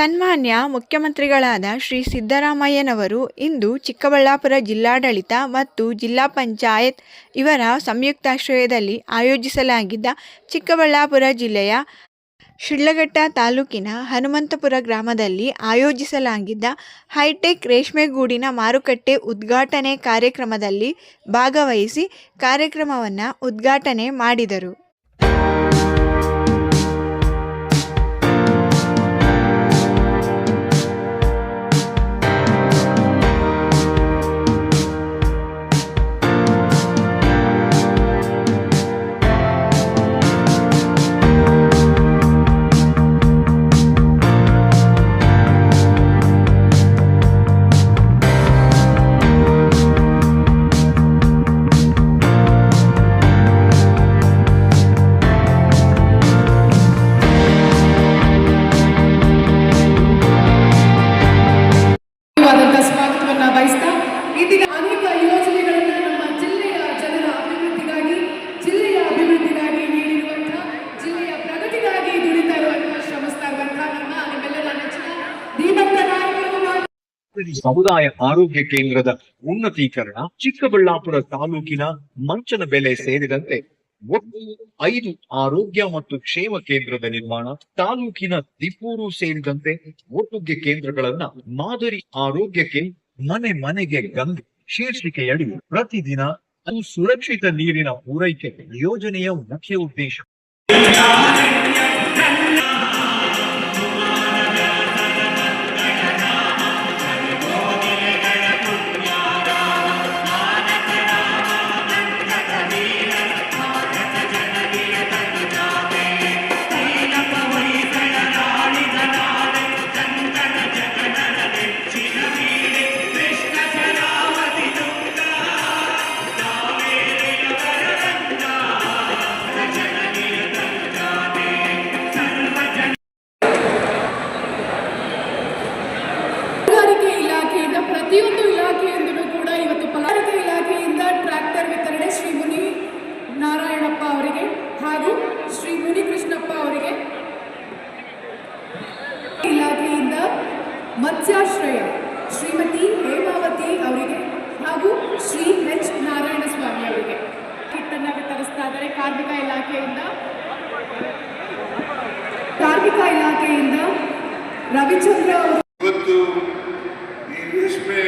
ಸನ್ಮಾನ್ಯ ಮುಖ್ಯಮಂತ್ರಿಗಳಾದ ಶ್ರೀ ಸಿದ್ದರಾಮಯ್ಯನವರು ಇಂದು ಚಿಕ್ಕಬಳ್ಳಾಪುರ ಜಿಲ್ಲಾಡಳಿತ ಮತ್ತು ಜಿಲ್ಲಾ ಪಂಚಾಯತ್ ಇವರ ಸಂಯುಕ್ತಾಶ್ರಯದಲ್ಲಿ ಆಯೋಜಿಸಲಾಗಿದ್ದ ಚಿಕ್ಕಬಳ್ಳಾಪುರ ಜಿಲ್ಲೆಯ ಶಿಡ್ಲಘಟ್ಟ ತಾಲೂಕಿನ ಹನುಮಂತಪುರ ಗ್ರಾಮದಲ್ಲಿ ಆಯೋಜಿಸಲಾಗಿದ್ದ ಹೈಟೆಕ್ ರೇಷ್ಮೆಗೂಡಿನ ಮಾರುಕಟ್ಟೆ ಉದ್ಘಾಟನೆ ಕಾರ್ಯಕ್ರಮದಲ್ಲಿ ಭಾಗವಹಿಸಿ ಕಾರ್ಯಕ್ರಮವನ್ನು ಉದ್ಘಾಟನೆ ಮಾಡಿದರು. ಸಮುದಾಯ ಆರೋಗ್ಯ ಕೇಂದ್ರದ ಉನ್ನತೀಕರಣ ಚಿಕ್ಕಬಳ್ಳಾಪುರ ತಾಲೂಕಿನ ಮಂಚನ ಬೆಲೆ ಸೇರಿದಂತೆ ಒಟ್ಟು ಐದು ಆರೋಗ್ಯ ಮತ್ತು ಕ್ಷೇಮ ಕೇಂದ್ರದ ನಿರ್ಮಾಣ, ತಾಲೂಕಿನ ದಿಪ್ಪೂರು ಸೇರಿದಂತೆ ಒಟ್ಟುಗೆ ಕೇಂದ್ರಗಳನ್ನ ಮಾದರಿ ಆರೋಗ್ಯಕ್ಕೆ ಮನೆ ಮನೆಗೆ ಗಂಗೆ ಶೀರ್ಷಿಕೆಯಡಿ ಪ್ರತಿದಿನ ಅದು ಸುರಕ್ಷಿತ ನೀರಿನ ಪೂರೈಕೆ ಯೋಜನೆಯ ಮುಖ್ಯ ಉದ್ದೇಶ. ಕಾರ್ಮಿಕ ಇಲಾಖೆಯಿಂದ ರವಿಚಂದ್ರ ಅವರು ಇವತ್ತು ಈ ರೇಷ್ಮೆ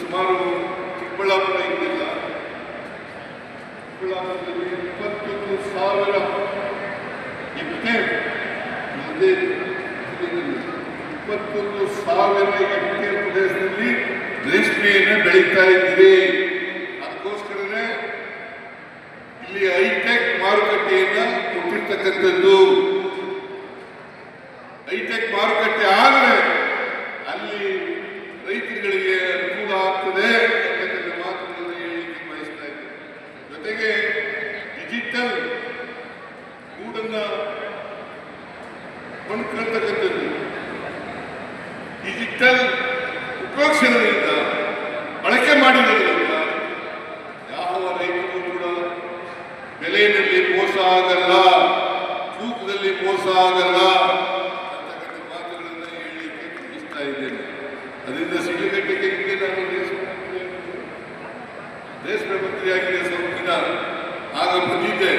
ಸುಮಾರು ಚಿಕ್ಕಬಳ್ಳಾಪುರ ಇದ್ದಿಲ್ಲ ಚಿಕ್ಕಬಳ್ಳಾಪುರದಲ್ಲಿ ಇಪ್ಪತ್ತೊಂದು ಸಾವಿರ ಹೆಕ್ಟೇರ್ ಇಪ್ಪತ್ತೊಂದು ಸಾವಿರ ಹೆಕ್ಟೇರ್ ಪ್ರದೇಶದಲ್ಲಿ ರೇಷ್ಮೆಯನ್ನು ಬೆಳೀತಾ ಇದ್ದೀರಿ ಅದಕ್ಕೋಸ್ಕರನೇ ಇಲ್ಲಿ ಹೈಟೆಕ್ ಮಾರುಕಟ್ಟೆಯನ್ನ ಕೊಟ್ಟಿರ್ತಕ್ಕಂಥದ್ದು ಹೈಟೆಕ್ ಮಾರುಕಟ್ಟೆ ಆದರೆ ಅಲ್ಲಿ ರೈತರುಗಳಿಗೆ ಅನುಕೂಲ ಆಗ್ತದೆ. ಬಂದಿದ್ದೆ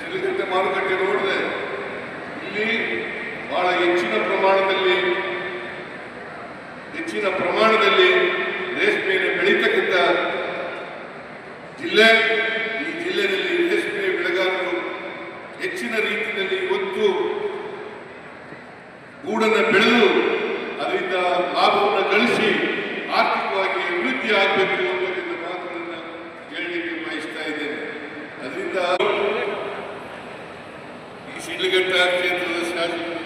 ಸಿಡಿಗಟ್ಟೆ ಮಾರುಕಟ್ಟೆ ನೋಡಿದೆ. ಇಲ್ಲಿ ಬಹಳ ಹೆಚ್ಚಿನ ಪ್ರಮಾಣದಲ್ಲಿ ಹೆಚ್ಚಿನ ಪ್ರಮಾಣದಲ್ಲಿ ರೇಷ್ಮೆಯನ್ನು ಬೆಳೀತಕ್ಕಂಥ ಜಿಲ್ಲೆ, ಈ ಜಿಲ್ಲೆಯಲ್ಲಿ ರೇಷ್ಮೆ ಬೆಳೆಗಾರರು ಹೆಚ್ಚಿನ ರೀತಿಯಲ್ಲಿ ಇವತ್ತು ಗೂಡನ್ನು ಬೆಳೆದು ಅದರಿಂದ ಲಾಭವನ್ನು ಗಳಿಸಿ ಆರ್ಥಿಕವಾಗಿ ಅಭಿವೃದ್ಧಿ ಆಗಬೇಕು ಅನ್ನೋದನ್ನ ಮಾತುಗಳನ್ನು ಹೇಳಲಿಕ್ಕೆ ಬಯಸ್ತಾ ಇದ್ದೇನೆ ಅದರಿಂದ ಈ ಶಿಡ್ಲಘಟ್ಟ ಕ್ಷೇತ್ರದ ಶಾಸಕರು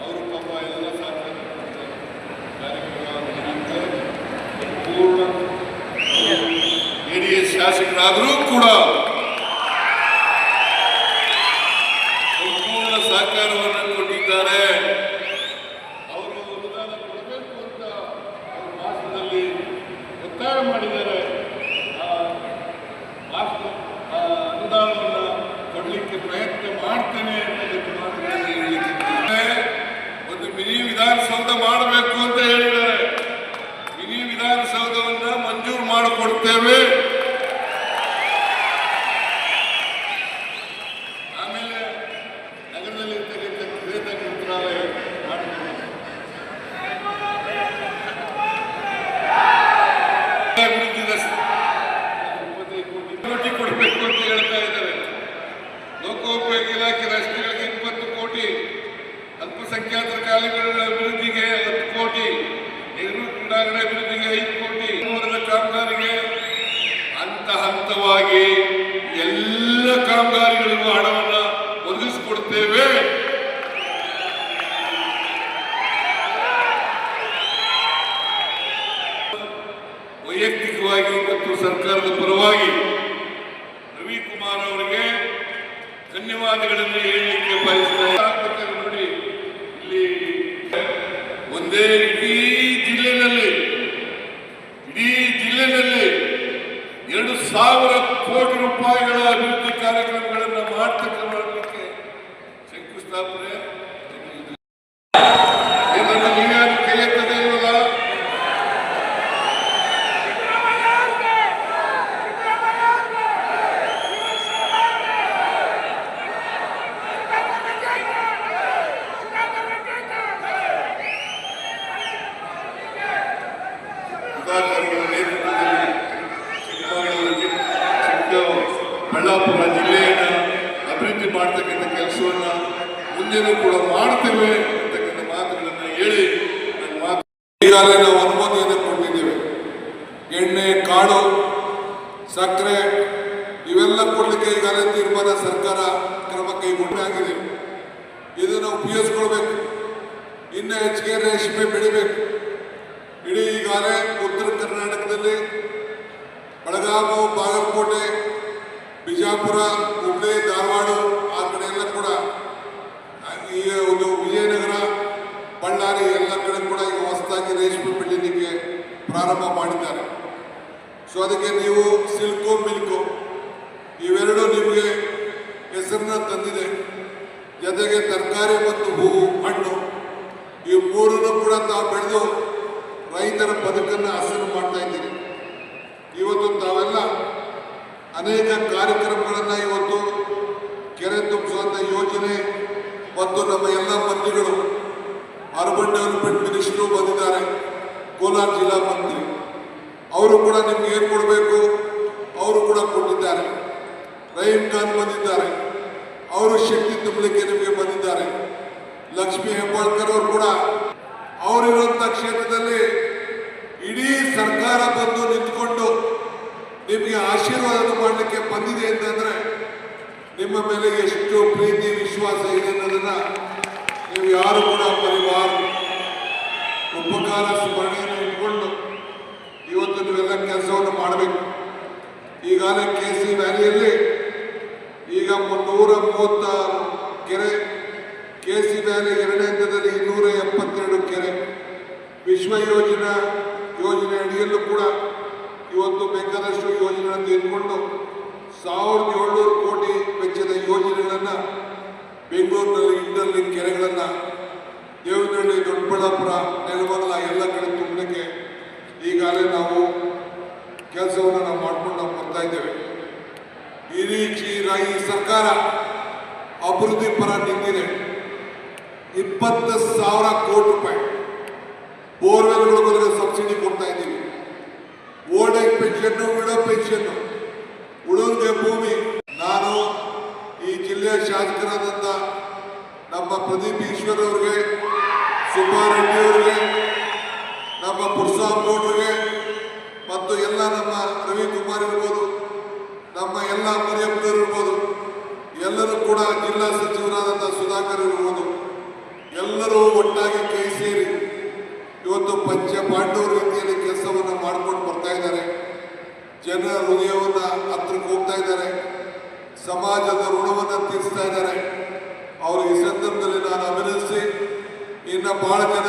ಅವರು ಪಾಪ ಎಲ್ಲ ಸಾಧನೆ ಕಾರ್ಯಕ್ರಮ ಪೂರ್ಣ ಜೆಡಿಎಸ್ ಶಾಸಕರಾದರೂ ಕೂಡ ಸಂಪೂರ್ಣ ಸಹಕಾರವನ್ನು ಕೊಟ್ಟಿದ್ದಾರೆ. ಅವರು ಅನುದಾನ ಕೊಡಬೇಕು ಅಂತ ಅವರು ಭಾಷಣದಲ್ಲಿ ಒತ್ತಾಯ ಮಾಡಿದ್ದಾರೆ. ಅನುದಾನವನ್ನು ಕೊಡಲಿಕ್ಕೆ ಪ್ರಯತ್ನ ಮಾಡ್ತೇನೆ ಅನ್ನೋದಕ್ಕೆ ಮಾತುಗಳನ್ನು ಒಂದು ಮಿನಿ ವಿಧಾನಸೌಧ ಮಾಡಬೇಕು ಅಂತ ಹೇಳಿದ್ದಾರೆ. ಮಿನಿ ವಿಧಾನಸೌಧವನ್ನು ಮಂಜೂರು ಮಾಡಿಕೊಡ್ತೇವೆ ಆಮೇಲೆ ನಗರದಲ್ಲಿ ಇರ್ತಕ್ಕಂಥ ಕ್ರೀಡಾ ಮಂತ್ರಾಲಯ ಮಾಡಿಕೊಡ್ಬೇಕು. ಅಭಿವೃದ್ಧಿ ರಸ್ತೆ ಇಪ್ಪತ್ತೈದು ಕೋಟಿ ಕೋಟಿ ಕೊಡಬೇಕು ಅಂತ ಹೇಳ್ತಾ ಇದ್ದಾರೆ ಲೋಕೋಪಯೋಗಿ ಇಲಾಖೆ ರಸ್ತೆಗಳಿಗೆ ಇಪ್ಪತ್ತು ಕೋಟಿ ಅಲ್ಪಸಂಖ್ಯಾತರ ಕಾಲೇಜುಗಳ ಅಭಿವೃದ್ಧಿಗೆ ಹತ್ತು ಕೋಟಿ ನೆಹರು ಕ್ರೀಡಾಂಗಣ ಅಭಿವೃದ್ಧಿಗೆ ಐದು ಕೋಟಿ ಕಾಮಗಾರಿಗೆ ಹಂತ ಹಂತವಾಗಿ ಎಲ್ಲ ಕಾಮಗಾರಿಗಳಿಗೂ ಹಣವನ್ನು ಒದಗಿಸಿಕೊಡ್ತೇವೆ. ವೈಯಕ್ತಿಕವಾಗಿ ಮತ್ತು ಸರ್ಕಾರದ ಪರವಾಗಿ ರವಿಕುಮಾರ್ ಅವರಿಗೆ ಧನ್ಯವಾದಗಳನ್ನು ಹೇಳಲಿಕ್ಕೆ ಬಯಸ್ತಾರೆ ನೋಡಿ ಇಲ್ಲಿ ಒಂದೇ ಇಡೀ ಜಿಲ್ಲೆಯಲ್ಲಿ ಇಡೀ ಜಿಲ್ಲೆಯಲ್ಲಿ ಎರಡು ಸಾವಿರ ಕೋಟಿ ರೂಪಾಯಿಗಳ ಅಭಿವೃದ್ಧಿ ಕಾರ್ಯಕ್ರಮಗಳನ್ನು ಮಾಡ್ತಕ್ಕಂಥ ಕೆಲಸವನ್ನು ಮುಂದೆನೂ ಕೂಡ ಮಾಡ್ತೇವೆ ಅಂತಕ್ಕಂಥ ಮಾತುಗಳನ್ನು ಹೇಳಿ ನನ್ನ ಮಾತು ಈಗಾಗಲೇ ನಾವು ಅನುಮತಿಯನ್ನು ಕೊಟ್ಟಿದ್ದೇವೆ. ಎಣ್ಣೆ, ಕಾಳು, ಸಕ್ಕರೆ, ಇವೆಲ್ಲ ಕೊಡಲಿಕ್ಕೆ ಈಗಾಗಲೇ ತೀರ್ಮಾನ ಸರ್ಕಾರ ಕ್ರಮ ಕೈಗೊಂಡಾಗಿದೆ ಇದನ್ನು ಉಪಯೋಗಿಸ್ಕೊಳ್ಬೇಕು. ಇನ್ನು ಹೆಚ್ಚಿಗೆ ರೇಷ್ಮೆ ಬೆಳಿಬೇಕು. ಇಡೀ ಈಗಾಗಲೇ ಉತ್ತರ ಕರ್ನಾಟಕದಲ್ಲಿ ಬೆಳಗಾವಿ, ಬಾಗಲಕೋಟೆ, ಬಿಜಾಪುರ, ಹುಬ್ಳಿ, ಧಾರವಾಡ ಈ ಒಂದು ವಿಜಯನಗರ, ಬಳ್ಳಾರಿ ಎಲ್ಲ ಕಡೆ ಕೂಡ ಈಗ ಹೊಸದಾಗಿ ರೇಷ್ಮೆ ಬೆಳೀಲಿಕ್ಕೆ ಪ್ರಾರಂಭ ಮಾಡಿದ್ದಾರೆ. ಸೊ ಅದಕ್ಕೆ ನೀವು ಸಿಲ್ಕು ಮಿಲ್ಕು ಇವೆರಡೂ ನಿಮಗೆ ಹೆಸರನ್ನ ತಂದಿದೆ. ಜೊತೆಗೆ ತರಕಾರಿ ಮತ್ತು ಹೂವು, ಹಣ್ಣು, ಈ ಮೂರನ್ನು ಕೂಡ ತಾವು ಬೆಳೆದು ರೈತರ ಬದುಕನ್ನು ಹಸನು ಮಾಡ್ತಾ ಇದ್ದೀರಿ. ಇವತ್ತು ತಾವೆಲ್ಲ ಅನೇಕ ಕಾರ್ಯಕ್ರಮಗಳನ್ನು ಇವತ್ತು ಕೆರೆ ತುಂಬಿಸುವಂಥ ಯೋಜನೆ ಮತ್ತು ನಮ್ಮ ಎಲ್ಲ ಮಂತ್ರಿಗಳು ಅರ್ಬನ್ ಡೆವಲಪ್ಮೆಂಟ್ ಮಿನಿಸ್ಟ್ರು ಬಂದಿದ್ದಾರೆ, ಕೋಲಾರ ಜಿಲ್ಲಾ ಮಂತ್ರಿ. ಅವರು ಕೂಡ ನಿಮ್ಗೆ ಏನು ಕೊಡಬೇಕು? ಅವರು ಕೂಡ ಕೊಟ್ಟಿದ್ದಾರೆ. ರಹೀಂ ಖಾನ್ ಬಂದಿದ್ದಾರೆ. ಅವರು ಶಕ್ತಿ ತುಂಬಲಿಕ್ಕೆ ನಿಮಗೆ ಬಂದಿದ್ದಾರೆ. ಲಕ್ಷ್ಮೀ ಹೆಬ್ಬಾಳ್ಕರ್ ಅವರು ಕೂಡ ಅವರಿರುವಂಥ ಕ್ಷೇತ್ರದಲ್ಲಿ ಇಡೀ ಸರ್ಕಾರ ಬಂದು ನಿಂತ್ಕೊಂಡು ನಿಮಗೆ ಆಶೀರ್ವಾದ ಮಾಡಲಿಕ್ಕೆ ಬಂದಿದೆ ಅಂತಂದ್ರೆ ನಿಮ್ಮ ಮೇಲೆ ಎಷ್ಟು ಪ್ರೀತಿ, ವಿಶ್ವಾಸ ಇದೆ ಅನ್ನೋದನ್ನ ನೀವು ಯಾರು ಕೂಡ ಪರಿವಾರ ಉಪಕಾರ, ಸ್ಮರಣೆಯನ್ನು ಇಟ್ಕೊಂಡು ಇವತ್ತು ನೀವೆಲ್ಲ ಕೆಲಸವನ್ನು ಮಾಡಬೇಕು. ಈಗಾಗಲೇ ಕೆ ಸಿ ವ್ಯಾಲಿಯಲ್ಲಿ ಈಗ ಮುನ್ನೂರ ಮೂವತ್ತ ಕೆರೆ ಕೆ ಸಿ ವ್ಯಾಲಿ ಎರಡನೇ ಹಂತದಲ್ಲಿ ಇನ್ನೂರ ಎಪ್ಪತ್ತೆರಡು ಕೆರೆ. ವಿಶ್ವ ಯೋಜನಾ ಯೋಜನೆ ಅಡಿಯಲ್ಲೂ ಕೂಡ ಇವತ್ತು ಬೇಕಾದಷ್ಟು ಯೋಜನೆಗಳನ್ನು ತೆಗೆದುಕೊಂಡು ಸಾವಿರದ ಏಳ್ನೂರು ಕೋಟಿ ಯೋಜನೆಗಳನ್ನು ಬೆಂಗಳೂರಿನಲ್ಲಿ ಇಂಟರ್ಲಿಂಕ್ ಕೆರೆಗಳನ್ನು ದೇವನಹಳ್ಳಿ, ದೊಡ್ಡಬಳ್ಳಾಪುರ, ನೆಲಮಂಗಲ ಎಲ್ಲ ಕಡೆ ತುಂಬಲಿಕ್ಕೆ ಈಗಾಗಲೇ ನಾವು ಕೆಲಸವನ್ನು ನಾವು ಮಾಡ್ಕೊಂಡು ನಾವು ಬರ್ತಾ ಇದ್ದೇವೆ. ಈ ರೀತಿ ಸರ್ಕಾರ ಅಭಿವೃದ್ಧಿ ಪರ ನಿಂತಿದೆ. ಇಪ್ಪತ್ತು ಸಾವಿರ ಕೋಟಿ ರೂಪಾಯಿ ಬೋರ್ವೆಲ್ಗಳಿಗೆ ಸಬ್ಸಿಡಿ ಕೊಡ್ತಾ ಇದ್ದೀವಿ. Old age pension, widow pension ಉಳಿದವ್ರಿಗೆ ಭೂಮಿ ನಾನು ಈ ಜಿಲ್ಲೆಯ ಶಾಸಕರಾದಂಥ ನಮ್ಮ ಪ್ರದೀಪ್ ಈಶ್ವರ್ ಅವ್ರಿಗೆ ಸುಬ್ಬಾರೆಡ್ಡಿ ಅವ್ರಿಗೆ, ನಮ್ಮ ಪುರುಷಾಮ್ ಗೌಡ್ರಿಗೆ ಮತ್ತು ಎಲ್ಲ ನಮ್ಮ ರವಿಕುಮಾರ್ ಇರ್ಬೋದು, ನಮ್ಮ ಎಲ್ಲ ಮರಿಯಪ್ಪನವರು ಇರ್ಬೋದು, ಎಲ್ಲರೂ ಕೂಡ ಜಿಲ್ಲಾ ಸಚಿವರಾದಂಥ ಸುಧಾಕರ್ ಇರ್ಬೋದು, ಎಲ್ಲರೂ ಒಟ್ಟಾಗಿ ಕೈ ಸೇರಿ ಇವತ್ತು ಪಂಚ ಪಾಂಡವ ರೀತಿಯಲ್ಲಿ ಕೆಲಸವನ್ನು ಮಾಡ್ಕೊಂಡು ಬರ್ತಾ ಇದ್ದಾರೆ. ಜನರ ಹೃದಯವನ್ನು ಹತ್ರಕ್ಕೆ ಹೋಗ್ತಾ ಇದ್ದಾರೆ. ಸಮಾಜದ ಋಣವನ್ನು ತೀರಿಸ್ತಾ ಇದ್ದಾರೆ. ಅವರು ಈ ಸಂದರ್ಭದಲ್ಲಿ ನಾನು ಅಭಿನಂದಿಸಿ ಇನ್ನು ಬಹಳ ಜನ